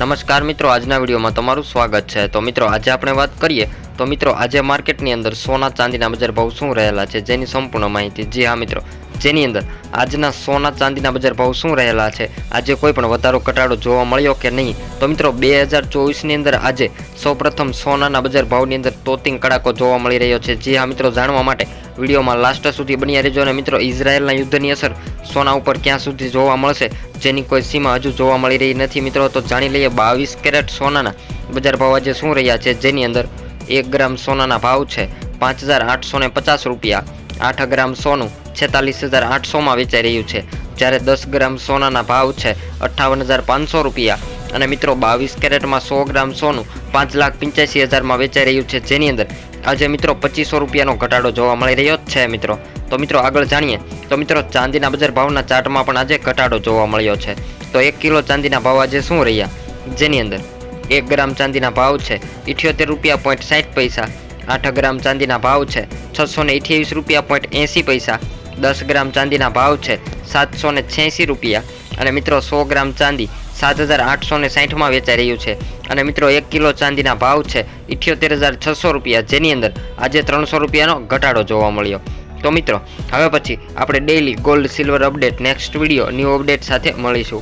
નમસ્કાર મિત્રો, આજના વિડીયોમાં તમારું સ્વાગત છે. તો મિત્રો, આજે આપણે વાત કરીએ, તો મિત્રો, આજે માર્કેટની અંદર સોના ચાંદીના બજાર ભાવ શું રહેલા છે જેની સંપૂર્ણ માહિતી. જી હા મિત્રો, જેની અંદર આજના સોના ચાંદીના બજાર ભાવ શું રહેલા છે, આજે કોઈ પણ વધારો, ઘટાડો જોવા મળ્યો કે નહીં? તો મિત્રો, બે હજાર ચોવીસની અંદર આજે સૌપ્રથમ સોનાના બજાર ભાવની અંદર તોતિંગ કડાકો જોવા મળી રહ્યો છે. જી હા મિત્રો, જાણવા માટે વિડીયોમાં લાસ્ટ સુધી બન્યા રહેજો અને મિત્રો, ઇઝરાયલના યુદ્ધની અસર સોના ઉપર ક્યાં સુધી જોવા મળશે, જેની કોઈ સીમા હજુ જોવા મળી રહી નથી મિત્રો, તો જાણી લઈએ બાવીસ કેરેટ સોનાના બજાર ભાવ આજે શું રહ્યા છે, જેની અંદર એક ગ્રામ સોનાના ભાવ છે પાંચ હજાર આઠસો પચાસ રૂપિયા, આઠ ગ્રામ સોનું છેતાલીસ હજાર આઠસોમાં વેચાઈ રહ્યું છે, જ્યારે દસ ગ્રામ સોનાના ભાવ છે અઠ્ઠાવન હજાર પાંચસો રૂપિયા અને મિત્રો, બાવીસ કેરેટમાં સો ગ્રામ સોનું પાંચ લાખ પંચ્યાસી હજારમાં વેચાઈ રહ્યું છે. જેની અંદર આજે મિત્રો પચીસો રૂપિયાનો ઘટાડો જોવા મળી રહ્યો જ છે મિત્રો. તો મિત્રો, આગળ જાણીએ. તો મિત્રો, ચાંદીના બજાર ભાવના ચાર્ટમાં પણ આજે ઘટાડો જોવા મળ્યો છે. તો એક કિલો ચાંદીના ભાવ આજે શું રહ્યા? જેની અંદર એક ગ્રામ ચાંદીના ભાવ છે ઇઠ્યોતેર રૂપિયા પોઈન્ટ સાઠ પૈસા, આઠ ગ્રામ ચાંદીના ભાવ છે છસો ને અઠ્યાવીસ રૂપિયા પોઈન્ટ એંસી પૈસા, દસ ગ્રામ ચાંદીના ભાવ છે સાતસો ને છ્યાસી રૂપિયા. અને મિત્રો, સો ગ્રામ ચાંદી સાત હજાર આઠસો ને સાઠમાં વેચાઈ રહ્યું છે. અને મિત્રો, એક કિલો ચાંદીના ભાવ છે ઇઠ્યોતેર હજાર છસો રૂપિયા. જેની અંદર આજે ત્રણસો રૂપિયાનો ઘટાડો જોવા મળ્યો. તો મિત્રો, હવે પછી આપણે daily gold silver update next video new update સાથે મળીશું.